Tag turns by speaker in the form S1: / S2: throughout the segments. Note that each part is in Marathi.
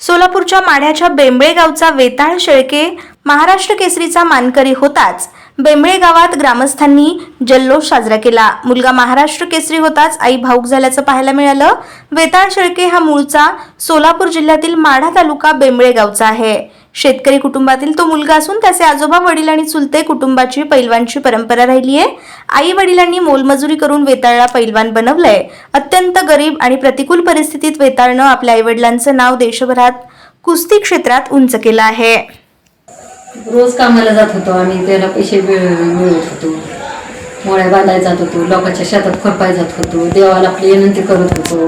S1: सोलापूरच्या माढ्याच्या बेंबळे गावचा वेताळ शेळके महाराष्ट्र केसरीचा मानकरी होताच. बेंबळे गावात ग्रामस्थांनी जल्लोष साजरा केला. मुलगा महाराष्ट्र केसरी होताच आई भाऊक झाल्याचं पाहायला मिळालं. वेताळ शेळके हा मूळचा सोलापूर जिल्ह्यातील माढा तालुका बेंबळे गावचा आहे. शेतकरी कुटुंबातील तो मुलगा असून त्याचे आजोबा वडील आणि चुलते कुटुंबाची पैलवानची परंपरा राहिली आहे. आई वडिलांनी मोलमजुरी करून वेताळला पैलवान बनवलंय. अत्यंत गरीब आणि प्रतिकूल परिस्थितीत वेताळनं आपल्या आईवडिलांचं नाव देशभरात कुस्ती क्षेत्रात उंच केलं आहे.
S2: रोज कामाला जात होतो आम्ही त्याला पैसे मिळवत होतो. मोळ्या बांधायला जात होतो लोकांच्या शेतात खुरपाय जात होतो देवाला आपली विनंती करत होतो.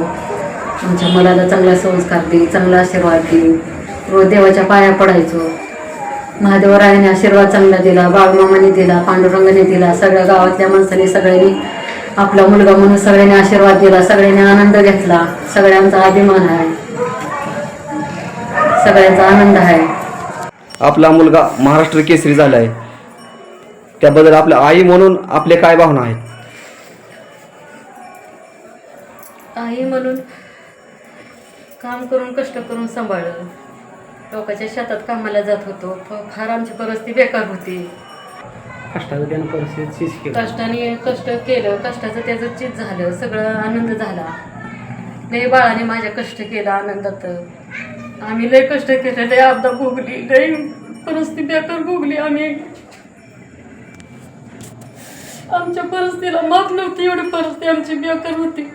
S2: आमच्या मुलाला चांगला संस्कार दे चांगला आशीर्वाद दे. रोज देवाच्या पाया पडायचो. महादेवरायाने आशीर्वाद चांगला दिला बाळमामाने दिला पांडुरंगाने दिला सगळ्या गावातल्या माणसाने सगळ्यांनी आपला मुलगा म्हणून सगळ्यांनी आशीर्वाद दिला सगळ्यांनी आनंद घेतला. सगळ्यांचा अभिमान आहे. सगळ्यांचा आनंद आहे.
S3: आपला मुलगा महाराष्ट्र केसरी झाला आहे त्याबद्दल आपल्या आई म्हणून आपले काय भावना आहेत?
S2: आई म्हणून काम करून कष्ट करून सांभाळलं. लोकांच्या शेतात कामाला जात होतो. फार आमची परिस्थिती बेकार होती.
S3: कष्टाचं परिस्थिती
S2: कष्टाने कष्ट केलं. कष्टाचं त्याचं चीज झालं. सगळं आनंद झाला. लय बाळाने माझ्या कष्ट केलं आनंदात. आम्ही लय कष्ट केलं. लय आपदा भोगली. लय परिस्थिती बेकार भोगली आम्ही. आमच्या परिस्थितीला माफ नव्हती. एवढी परिस्थिती आमची बेकार होती.